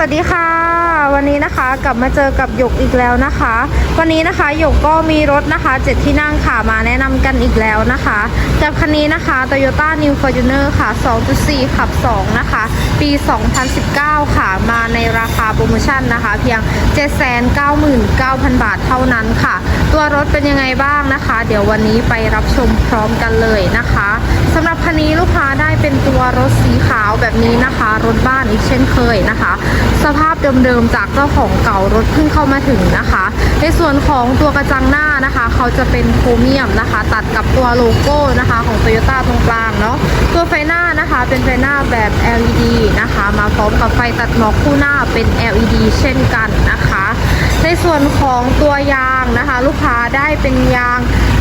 วัสดีค่ะ วันนี้นะคะกลับมาเจอกับหยกอีกแล้วนะคะ วันนี้นะคะหยกก็มีรถนะคะเจ็ดที่นั่งค่ะมาแนะนำกันอีกแล้วนะคะกับคันนี้นะคะ Toyota New Fortuner ค่ะ 2.4 ขับ 2 นะคะ ปี 2019 ค่ะ มาในราคาโปรโมชั่นนะคะ เพียง 799,000 บาทเท่านั้นค่ะ ตัวรถเป็นยังไงบ้างนะคะ เดี๋ยววันนี้ไปรับชมพร้อมกันเลยนะคะสำหรับคันนี้ลูก ตัวรถสีขาวแบบนี้นะคะ รถบ้านอีกเช่นเคยนะคะ สภาพเดิมๆจากเจ้าของเก่ารถเพิ่งเข้ามาถึงนะคะ ในส่วนของตัวกระจังหน้านะคะ เขาจะเป็นโครเมียมนะคะ ตัดกับตัวโลโก้นะคะ ของ Toyota ตรงกลางเนาะตัวไฟหน้านะคะเป็นไฟหน้าแบบ LED นะคะ มาพร้อมกับไฟตัดหมอกคู่หน้าเป็น LED เช่นกันนะคะ ในส่วนของตัวยางนะคะ ลูกค้าได้เป็นยาง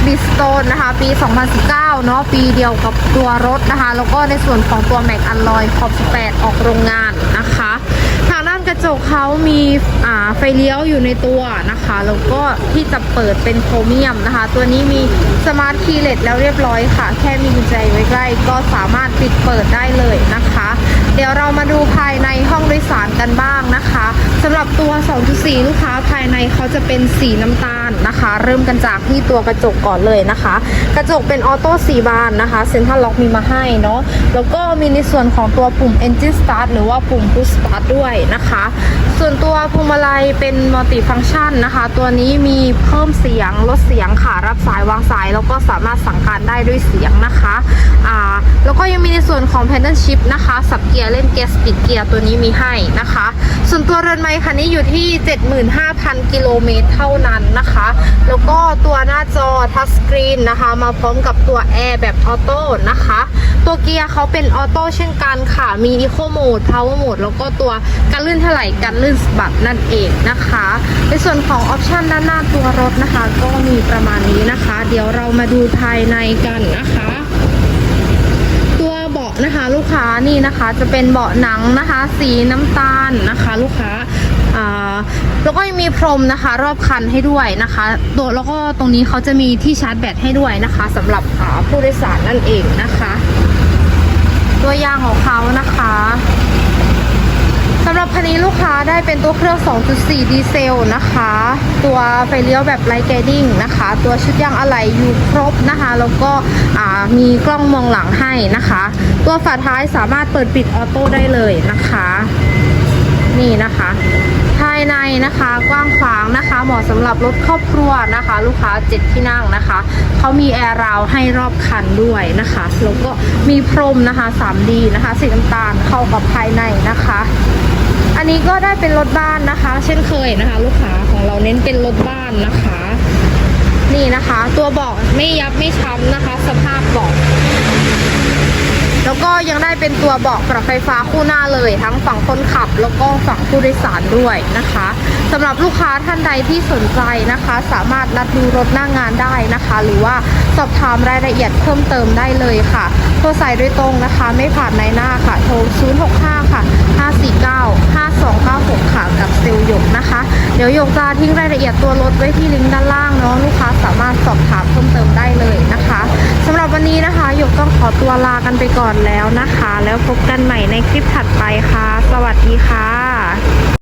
บิสโตนนะคะ ปี 2019 เนาะปีเดียวกับตัวรถนะคะ แล้วก็ในส่วนของตัวแม็กอัลลอยขอบ 18 ออกโรงงานนะคะ ทางด้านกระจกเขามีอ่าไฟเลี้ยวอยู่ในตัวนะคะ แล้วก็ที่จะเปิดเป็นโครเมียมนะคะ ตัวนี้มีสมาร์ทคีย์เลสแล้วเรียบร้อยค่ะ แค่มีกุญแจไว้ใกล้ก็สามารถปิดเปิดได้เลยนะคะ เดี๋ยวเรามาดูภายในห้องโดยสารกันบ้างนะคะสำหรับตัว 2.4 ลูกค้าภายในเขาจะเป็นสีน้ำตาลนะคะ เริ่มกันจากที่ตัวกระจกก่อนเลยนะคะ กระจกเป็นออโต้สีบานนะคะเซ็นทรัลล็อกมีมาให้เนาะแล้วก็มีในส่วนของตัวปุ่ม Engine Start หรือว่าปุ่ม Push Start ด้วยนะคะ ส่วนตัวพวงมาลัยเป็นมัลติฟัง c t ชันนะคะ ตัวนี้มีเพิ่มเสียงลดเสียงค่ะรับสายวางสาย แล้วก็สามารถสั่งการได้ด้วยเสียงนะคะอ่าแล้วก็ยังมีในส่วนของ Pedal Shift นะคะสับเกียร์เล่นเกียร์สปีดเกียร์ตัวนี้มีให้นะคะ ส่วนตัวเรือนไม้คันนี้อยู่ที่ 75,000 กิโลเมตรเท่านั้นนะคะ แล้วก็ตัวหน้าจอทัชสกรีนนะคะ มาพร้อมกับตัวแอร์แบบออโต้นะคะ ตัวเกียร์เขาเป็นออโต้เช่นกันค่ะ มีอีโคโหมดพาวเวอร์โหมดแล้วก็ตัวการลื่นถลายการลื่นสะบัดนั่นเองนะคะ ในส่วนของออปชันด้านหน้าตัวรถนะคะ ก็มีประมาณนี้นะคะ เดี๋ยวเรามาดูภายในกันนะคะ ค้านี่นะคะจะเป็นเบาะหนังนะคะ สีน้ำตาลนะคะ ลูกค้าแล้วก็ยังมีพรมนะคะ รอบคันให้ด้วยนะคะตัวแล้วก็ตรงนี้เขาจะมีที่ชาร์จแบตให้ด้วยนะคะสำหรับอ่าผู้โดยสารนั่นเองนะคะ ตัวยางของเขานะคะ หรับคันนี้ลูกค้าได้เป็นตัวเครื่อง 2.4 ดีเซลนะคะ ตัวไฟเลี้ยวแบบไลท์ไกดิ้งนะคะ ตัวชุดยางอะไหล่อยู่ครบนะคะ แล้วก็มีกล้องมองหลังให้นะคะ ตัวฝาท้ายสามารถเปิดปิดออโต้ได้เลยนะคะ นี่นะคะ ภายในนะคะกว้างขวางนะคะ เหมาะสำหรับรถครอบครัวนะคะ ลูกค้าเจ็ดที่นั่งนะคะเขามีแอร์ราวให้รอบคันด้วยนะคะแล้วก็มีพรมนะคะ 3D นะคะสีน้ำตาลเข้ากับภายในนะคะ นี้ก็ได้เป็นรถบ้านนะคะ เช่นเคยนะคะ ลูกค้าของเราเน้นเป็นรถบ้านนะคะ นี่นะคะ ตัวเบาะไม่ยับไม่ช้ำนะคะ สภาพเบาะแล้วก็ยังได้เป็นตัวเบาะปรับไฟฟ้าคู่หน้าเลย ทั้งฝั่งคนขับแล้วก็ฝั่งผู้โดยสารด้วยนะคะสำหรับลูกค้าท่านใดที่สนใจนะคะ สามารถนัดดูรถหน้างานได้นะคะ หรือว่าสอบถามรายละเอียดเพิ่มเติมได้เลยค่ะโทรสายโดยตรงนะคะ ไม่ผ่านในหน้าค่ะโทร 065 ค่ะ 549 5296ค่ะกับเซลล์หยกนะคะ เดี๋ยวหยกจะทิ้งรายละเอียดตัวรถไว้ที่ลิงก์ด้านล่างเนาะลูกค้าสามารถสอบถามเพิ่มเติมได้เลยนะคะสำหรับวันนี้นะคะหยกต้องขอตัวลากันไปก่อนแล้วนะคะ แล้วพบกันใหม่ในคลิปถัดไปค่ะ สวัสดีค่ะ